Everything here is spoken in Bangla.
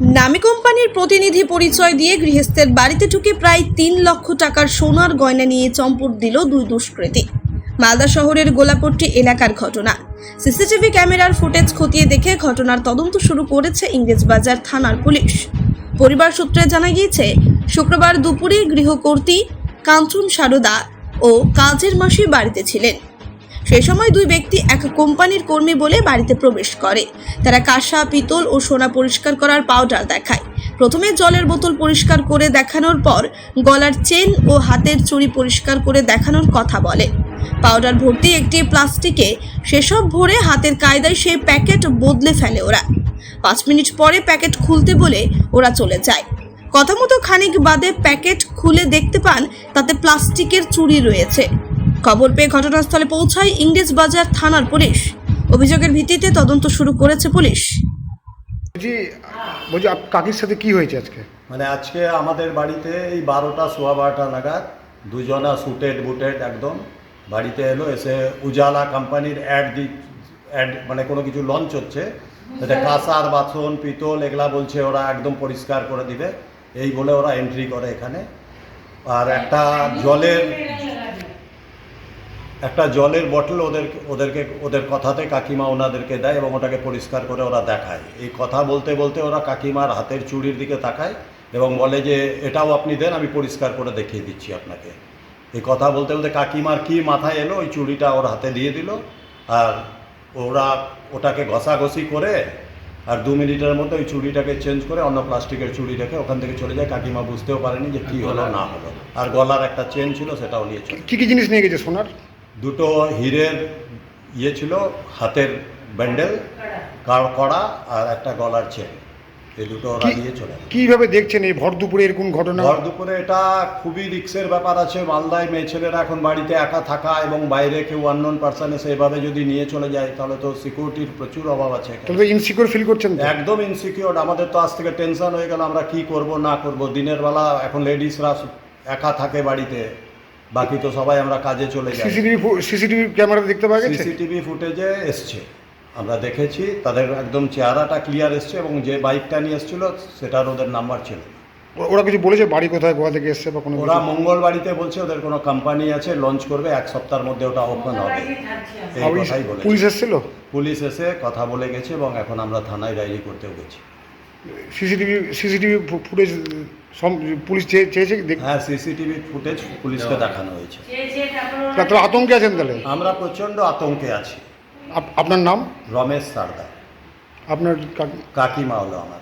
নামী কোম্পানির প্রতিনিধি পরিচয় দিয়ে গৃহস্থের বাড়িতে ঢুকে প্রায় তিন লক্ষ টাকার সোনার গয়না নিয়ে চম্পট দিল দুই দুষ্কৃতী। মালদা শহরের গোলাপট্টি এলাকার ঘটনা। সিসিটিভি ক্যামেরার ফুটেজ খতিয়ে দেখে ঘটনার তদন্ত শুরু করেছে ইংরেজবাজার থানার পুলিশ। পরিবার সূত্রে জানা গিয়েছে, শুক্রবার দুপুরে গৃহকর্ত্রী কাঞ্চন সারদা ও কাজের মাসি বাড়িতে ছিলেন। সেই সময় দুই ব্যক্তি এক কোম্পানির কর্মী বলে বাড়িতে প্রবেশ করে। তারা কাঁসা, পিতল ও সোনা পরিষ্কার করার পাউডার দেখায়। প্রথমে জলের বোতল পরিষ্কার করে দেখানোর পর গলার চেন ও হাতের চুড়ি পরিষ্কার করে দেখানোর কথা বলে। পাউডার ভর্তি একটি প্লাস্টিকে সেসব ভরে হাতের কায়দায় সেই প্যাকেট বদলে ফেলে ওরা। পাঁচ মিনিট পরে প্যাকেট খুলতে বলে ওরা চলে যায়। কথা মতো খানিক বাদে প্যাকেট খুলে দেখতে পান তাতে প্লাস্টিকের চুড়ি রয়েছে। খবর পেয়ে ঘটনাস্থলে পৌঁছায় ইংরেজ বাজার থানার পুলিশ। অভিযোগের ভিত্তিতে তদন্ত শুরু করেছে পুলিশ। বলছি বলছি আপ- কাকির সাথে কি হয়েছে আজকে? মানে আজকে আমাদের বাড়িতে এই বারোটা সোয়া বারোটা নাগাদ দুজনা সুটেড বুটেড একদম। বাড়িতে এলো এসে উজালা কোম্পানির অ্যাড দি অ্যাড মানে কোনো কিছু লঞ্চ হচ্ছে। এটা কাঁসার বাসন পিতল এগুলা বলছে ওরা একদম পরিষ্কার করে দিবে। এই বলে ওরা এন্ট্রি করে এখানে। আর একটা জলের একটা জলের বটল ওদের ওদেরকে, ওদের কথাতে কাকিমা ওনাদেরকে দেয় এবং ওটাকে পরিষ্কার করে ওরা দেখায়। এই কথা বলতে বলতে ওরা কাকিমার হাতের চুড়ির দিকে তাকায় এবং বলে যে, এটাও আপনি দেন, আমি পরিষ্কার করে দেখিয়ে দিচ্ছি আপনাকে। এই কথা বলতে বলতে কাকিমার কি মাথায় এলো, ওই চুড়িটা ওর হাতে দিয়ে দিল আর ওরা ওটাকে ঘষাঘষি করে আর দু মিনিটের মধ্যে ওই চুড়িটাকে চেঞ্জ করে অন্য প্লাস্টিকের চুড়ি রেখে ওখান থেকে চলে যায়। কাকিমা বুঝতেও পারেনি যে কী হলো, না হলো। আর গলার একটা চেন ছিল, সেটাও নিয়ে চলে কি কি জিনিস নিয়ে গেছে সোনার? দুটো হীরের ইয়ে ছিল হাতের ব্যান্ডেল কার- কড়া আর একটা গলার চেন। এই দুটো ওরা দিয়ে চলে গেল। কীভাবে দেখছেন এই ভর দুপুরে এরকম ঘটনা? ভর দুপুরে এটা খুবই রিক্সের ব্যাপার আছে। মালদায় মেয়ে ছেলেরা এখন বাড়িতে একা থাকা এবং বাইরে কেউ আননোন পার্সন এসে এভাবে যদি নিয়ে চলে যায় তাহলে তো সিকিউরিটির প্রচুর অভাব আছে। তাহলে ইনসিকিউর ফিল করছেন একদম ইনসিকিউর আমাদের তো আজ থেকে টেনশন হয়ে গেল আমরা কি করব না করব। দিনের বেলা এখন লেডিসরা একা থাকে বাড়িতে। বাকি তো সবাই আমরা কাজে চলে যাই। সিসিটিভি ফু- সিসিটিভি ক্যামেরা দেখতে পাওয়া গেছে? সিসিটিভি ফুটেজে এসছে। আমরা দেখেছি তাদের একদম চেহারাটা ক্লিয়ার এসছে এবং যে বাইকটা নিয়ে এসেছিল সেটার ওদের নাম্বার ছিল। ওরা কিছু বলেছে বাড়ি কোথায় গোয়া থেকে এসছে বা কোনো ওরা মঙ্গল বাড়িতে বলছে ওদের কোনো কোম্পানি আছে লঞ্চ করবে এক সপ্তাহের মধ্যে ওটা ওপেন হবে। এই কথাই বলেছে। পুলিশ এসেছিল? পুলিশ এসে কথা বলে গেছে এবং এখন আমরা থানায় ডায়েরি করতেও গেছি। সিসিটিভি সিসিটিভি ফুটেজ পুলিশ চেয়ে- চেয়েছে দেখ- হ্যাঁ সিসিটিভি ফুটেজ পুলিশকে দেখানো হয়েছে। তারা আতঙ্কে আছেন তাহলে? আমরা প্রচণ্ড আতঙ্কে আছি। আপনার নাম? রমেশ সারদা। আপনার কাকিমা হলো আমার।